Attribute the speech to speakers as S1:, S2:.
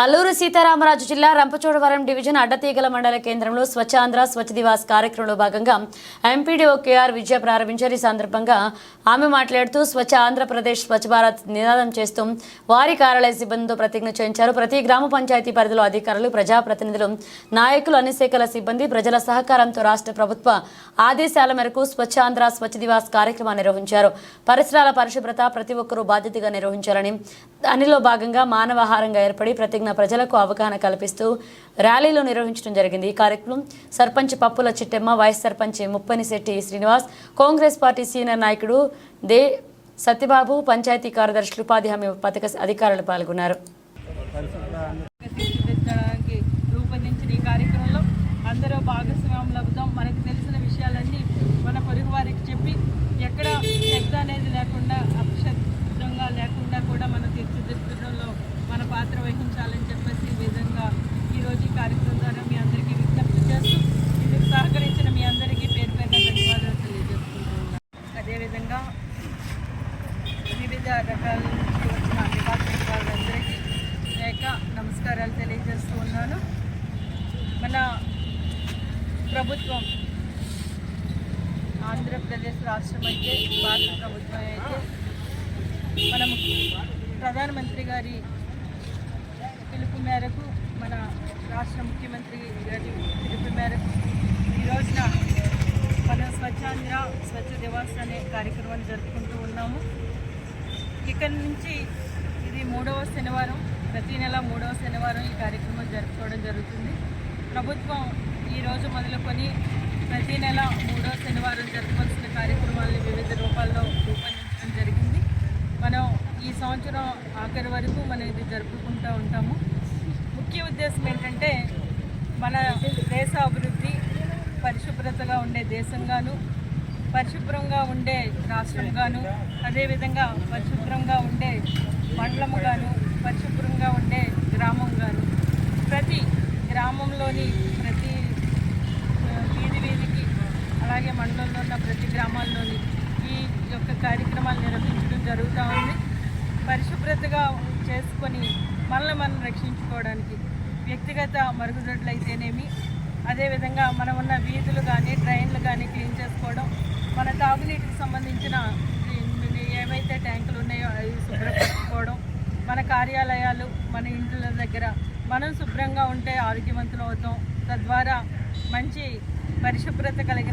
S1: అల్లూరు సీతారామరాజు జిల్లా రంపచోడవరం డివిజన్ అడ్డతీగల మండల కేంద్రంలో స్వచ్ఛాంధ్ర స్వచ్ఛ దివాస్ కార్యక్రమంలో భాగంగా ఎంపీడీఓ కేఆర్ విజయ ప్రారంభించారు. ఈ సందర్భంగా ఆమె మాట్లాడుతూ స్వచ్ఛ ఆంధ్రప్రదేశ్ స్వచ్ఛ భారత్ నినాదం చేస్తూ వారి కార్యాలయ సిబ్బందితో ప్రతిజ్ఞ చేయించారు. ప్రతి గ్రామ పంచాయతీ పరిధిలో అధికారులు ప్రజాప్రతినిధులు నాయకులు అన్ని శాఖల సిబ్బంది ప్రజల సహకారంతో రాష్ట్ర ప్రభుత్వ ఆదేశాల మేరకు స్వచ్ఛాంధ్ర స్వచ్ఛ దివాస్ కార్యక్రమాన్ని నిర్వహించారు. పరిసరాల పరిశుభ్రత ప్రతి ఒక్కరూ బాధ్యతగా నిర్వహించాలని దానిలో భాగంగా మానవాహారంగా ఏర్పడి ప్రతిజ్ఞ ప్రజలకు అవగాహన కల్పిస్తూ ర్యాలీలు నిర్వహించడం జరిగింది. ఈ కార్యక్రమం sarpanch Pappula Chittemma vice sarpanch Muppanisetti Srinivas Congress party senior నాయకుడు దే సత్యబాబు పంచాయతీ కార్యదర్శులు ఉపాధి హామీ పథక అధికారులు పాల్గొన్నారు.
S2: రూపొందించిన ఈ కార్యక్రమంలో అందరూ భాగస్వాములు లబ్ధం మనకు తెలిసిన విషయాలన్నీ మన పొరుగు వారికి చెప్పి పాత్ర వహించాలని చెప్పేసి ఈ విధంగా ఈరోజు ఈ కార్యక్రమం ద్వారా మీ అందరికీ విజ్ఞప్తి చేస్తూ ఇందుకు సహకరించిన మీ అందరికీ పేరు పేరున ధన్యవాదాలు తెలియజేసుకుంటున్నాను. అదేవిధంగా వివిధ రకాల నుంచి వచ్చిన డిపార్ట్మెంట్ వాళ్ళందరికీ లేక నమస్కారాలు తెలియజేస్తూ ఉన్నాను. మన ప్రభుత్వం ఆంధ్రప్రదేశ్ రాష్ట్రం అయితే భారత ప్రభుత్వం అయితే మనం ప్రధానమంత్రి గారి పిలుపు మేరకు మన రాష్ట్ర ముఖ్యమంత్రి గారి పిలుపు మేరకు ఈ రోజున మన స్వచ్ఛాంధ్ర స్వచ్ఛ దివాస్ అనే కార్యక్రమాన్ని జరుపుకుంటూ ఉన్నాము. ఇక్కడి నుంచి ఇది మూడవ శనివారం ప్రతి నెల మూడవ శనివారం ఈ కార్యక్రమం జరుపుకోవడం జరుగుతుంది. ప్రభుత్వం ఈ రోజు మొదలుకొని ప్రతి నెల మూడవ శనివారం జరపవలసిన కార్యక్రమాలను వివిధ రూపాల్లో రూపొందించడం జరిగింది మనం ఈ సంవత్సరం ఆఖరి వరకు మనం ఇది జరుపుకుంటూ ఉంటాము. ముఖ్య ఉద్దేశం ఏంటంటే మన దేశ అభివృద్ధి పరిశుభ్రతగా ఉండే దేశంగాను పరిశుభ్రంగా ఉండే రాష్ట్రంగాను అదేవిధంగా పరిశుభ్రంగా ఉండే మండలముగాను పరిశుభ్రంగా ఉండే గ్రామంగాను. ప్రతి గ్రామంలోని ప్రతి వీధి వీధికి అలాగే మండలంలో ఉన్న ప్రతి గ్రామాల్లోని ఈ యొక్క కార్యక్రమాలు నిర్వహించడం జరుగుతూ ఉంది. పరిశుభ్రతగా చేసుకొని మనల్ని మనం రక్షించుకోవడానికి వ్యక్తిగత మరుగుదొడ్లు అయితేనేమి అదేవిధంగా మనం ఉన్న వీధులు కానీ డ్రైన్లు కానీ క్లీన్ చేసుకోవడం మన తాగునీటికి సంబంధించిన ఏవైతే ట్యాంకులు ఉన్నాయో అవి శుభ్రపరచుకోవడం మన కార్యాలయాలు మన ఇంట్ల దగ్గర మనం శుభ్రంగా ఉంటే ఆరోగ్యవంతులు అవుతాం. తద్వారా మంచి పరిశుభ్రత కలిగిన